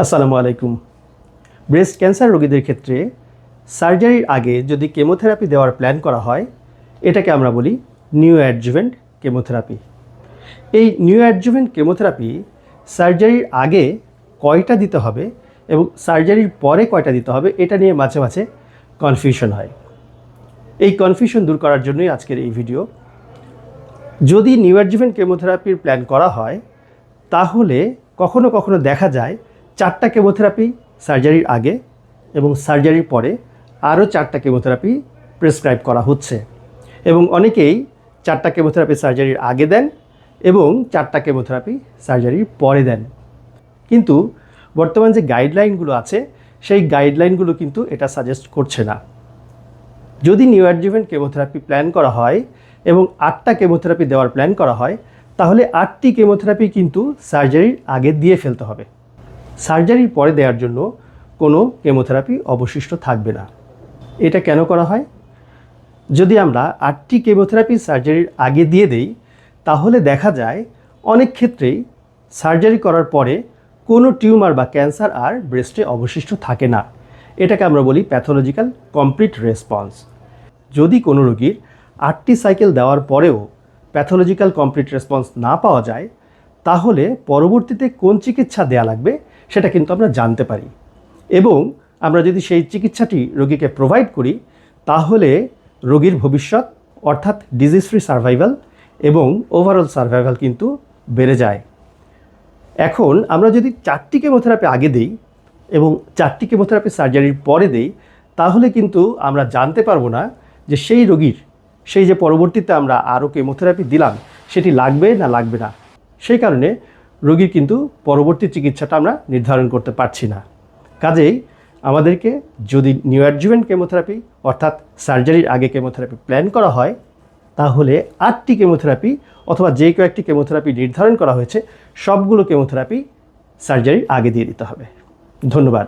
আসসালামু আলাইকুম। Breast cancer রোগীদের ক্ষেত্রে সার্জারির আগে যদি কেমোথেরাপি দেওয়ার প্ল্যান করা হয়, এটাকে আমরা বলি নিউ অ্যাডজুভেন্ট কেমোথেরাপি। এই নিউ অ্যাডজুভেন্ট কেমোথেরাপি সার্জারির আগে কয়টা দিতে হবে এবং সার্জারির পরে কয়টা দিতে হবে, এটা নিয়ে মাঝে মাঝে কনফিউশন হয়। এই কনফিউশন দূর করার জন্যই আজকের এই ভিডিও। যদি নিউ অ্যাডজুভেন্ট কেমোথেরাপির প্ল্যান করা হয়, তাহলে কখনো কখনো দেখা যায় চারটা কেমোথেরাপি সার্জারির আগে এবং সার্জারির পরে আরও চারটা কেমোথেরাপি প্রেসক্রাইব করা হচ্ছে। এবং অনেকেই চারটা কেমোথেরাপি সার্জারির আগে দেন এবং চারটা কেমোথেরাপি সার্জারির পরে দেন। কিন্তু বর্তমান যে গাইডলাইনগুলো আছে, সেই গাইডলাইনগুলো কিন্তু এটা সাজেস্ট করছে না। যদি নিউ অ্যাডজুভেন্ট কেমোথেরাপি প্ল্যান করা হয় এবং আটটা কেমোথেরাপি দেওয়ার প্ল্যান করা হয়, তাহলে আটটি কেমোথেরাপি কিন্তু সার্জারির আগে দিয়ে ফেলতে হবে। সার্জারির পরে দেওয়ার জন্য কোনো কেমোথেরাপি অবশিষ্ট থাকবে না। এটা কেন করা হয়? যদি আমরা আটটি কেমোথেরাপি সার্জারির আগে দিয়ে দেই, তাহলে দেখা যায় অনেক ক্ষেত্রেই সার্জারি করার পরে কোনো টিউমার বা ক্যান্সার আর ব্রেস্টে অবশিষ্ট থাকে না। এটাকে আমরা বলি প্যাথোলজিক্যাল কমপ্লিট রেসপন্স। যদি কোনো রোগীর আটটি সাইকেল দেওয়ার পরেও প্যাথোলজিক্যাল কমপ্লিট রেসপন্স না পাওয়া যায়, তাহলে পরবর্তীতে কোন চিকিৎসা দেয়া লাগবে সেটা কিন্তু আমরা জানতে পারি। এবং আমরা যদি সেই চিকিৎসাটি রোগীকে প্রোভাইড করি, তাহলে রোগীর ভবিষ্যৎ, অর্থাৎ ডিজিজ ফ্রি সার্ভাইভাল এবং ওভারঅল সার্ভাইভাল কিন্তু বেড়ে যায়। এখন আমরা যদি চারটি কেমোথেরাপি আগে দিই এবং চারটি কেমোথেরাপি সার্জারির পরে দেই, তাহলে কিন্তু আমরা জানতে পারব না যে সেই রোগীর, সেই যে পরবর্তীতে আমরা আরও কেমোথেরাপি দিলাম, সেটি লাগবে না লাগবে না। সেই কারণে রোগীর কিন্তু পরবর্তী চিকিৎসাটা আমরা নির্ধারণ করতে পারছি না। কাজেই আমাদেরকে যদি নিউ অ্যাডজুভেন্ট কেমোথেরাপি অর্থাৎ সার্জারির আগে কেমোথেরাপি প্ল্যান করা হয়, তাহলে আটটি কেমোথেরাপি অথবা যে কয়েকটি কেমোথেরাপি নির্ধারণ করা হয়েছে, সবগুলো কেমোথেরাপি সার্জারির আগে দিয়ে দিতে হবে। ধন্যবাদ।